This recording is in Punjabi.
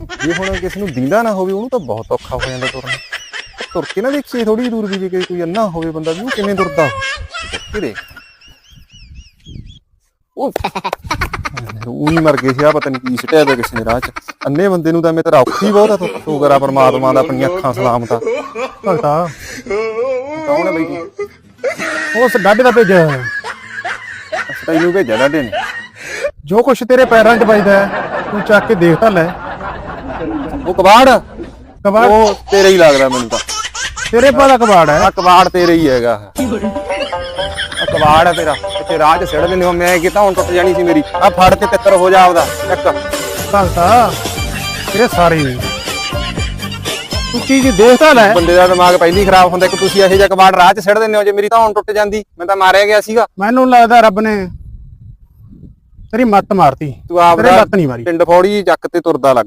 ਜੇ ਹੁਣ ਕਿਸੇ ਨੂੰ ਦਿੰਦਾ ਨਾ ਹੋਵੇ, ਉਹਨੂੰ ਤਾਂ ਬਹੁਤ ਔਖਾ ਹੋ ਜਾਂਦਾ ਤੁਰਨਾ। ਤੁਰ ਕੇ ਨਾ ਦੇਖੀਏ ਥੋੜੀ ਦੂਰ ਵੀ ਜੇ ਕੋਈ- ਕੋਈ ਅੰਨਾ ਹੋਵੇ ਬੰਦਾ ਵੀ, ਉਹ ਕਿਵੇਂ ਤੁਰਦਾ ਕਿਰੇ ਉਹ ਉਹੀ ਮਰ ਗਏ ਸੀ ਆ ਪਤਾ ਨਹੀਂ ਕੀ ਸਿੱਟਿਆ ਪਿਆ ਕਿਸੇ ਨੇ ਰਾਹ ਚ। ਅੰਨੇ ਬੰਦੇ ਨੂੰ ਤਾਂ ਮੈਂ ਤੇਰਾ ਔਖੀ ਬਹੁਤ ਆ ਤੂੰ। ਸ਼ੁਕਰ ਪਰਮਾਤਮਾ ਦਾ, ਆਪਣੀਆਂ ਅੱਖਾਂ ਸਲਾਮਤ ਆ ਭਗਤਾ। ਕੌਣ ਹੈ ਬਈ ਤੂੰ? ਉਸ ਡਾਡੇ ਦਾ ਭੇਜਿਆ ਹੋਇਆ। ਤੈਨੂੰ ਭੇਜਿਆ ਡਾਡੇ ਨੇ। ਜੋ ਕੁਛ ਤੇਰੇ ਪੈਰਾਂ 'ਚ ਵੱਜਦਾ ਤੂੰ ਚੱਕ ਕੇ ਦੇਖ ਤਾਂ ਲੈ। ਉਹ ਕਬਾੜ? ਕਬਾੜ? ਉਹ ਤੇਰੇ ਹੀ ਲੱਗਦਾ ਮੈਨੂੰ ਤਾਂ। ਤੇਰੇ ਪਾ ਦਾ ਕਬਾੜ ਹੈ? ਆ ਕਬਾੜ ਤੇਰੇ ਹੀ ਹੈਗਾ। ਆ ਕਬਾੜ ਹੈ ਤੇਰਾ। ਰਾਹ 'ਚ ਸਿੜ ਦਿੰਦੇ ਹੋ। ਮੈਂ ਕਿਤਾ ਹੁਣ ਟੁੱਟ ਜਾਣੀ ਸੀ ਮੇਰੀ। ਆ ਫੜ ਤੇ ਤਿੱਤਰ ਹੋ ਜਾ ਆਪਦਾ। ਇੱਕ ਭਗਤਾ ਤੇਰੇ ਸਾਰੇ ਤੂੰ ਚੀਜ਼ ਦੇਖ ਤਾਂ ਲੈ। ਬੰਦੇ ਦਾ ਦਿਮਾਗ ਪਹਿਲੀ ਖਰਾਬ ਹੁੰਦਾ। ਕਿ ਤੁਸੀਂ ਇਹੋ ਜਿਹਾ ਕਬਾੜ ਰਾਹ 'ਚ ਸਿੜ ਦਿੰਦੇ ਹੋ ਜੇ ਮੇਰੀ ਤਾਂ ਹੁਣ ਟੁੱਟ ਜਾਂਦੀ। ਮੈਂ ਤਾਂ ਮਾਰਿਆ ਗਿਆ ਸੀਗਾ। ਮੈਨੂੰ ਲੱਗਦਾ ਰੱਬ ਨੇ ਤੇਰੀ ਮੱਤ ਮਾਰਤੀ। ਤੂੰ ਆਪ ਤੇਰੇ ਨਹੀਂ ਮਾਰੀ। ਪਿੰਡ ਫੌੜੀ ਚੱਕ ਤੇ ਤੁਰਦਾ ਲੱਗ।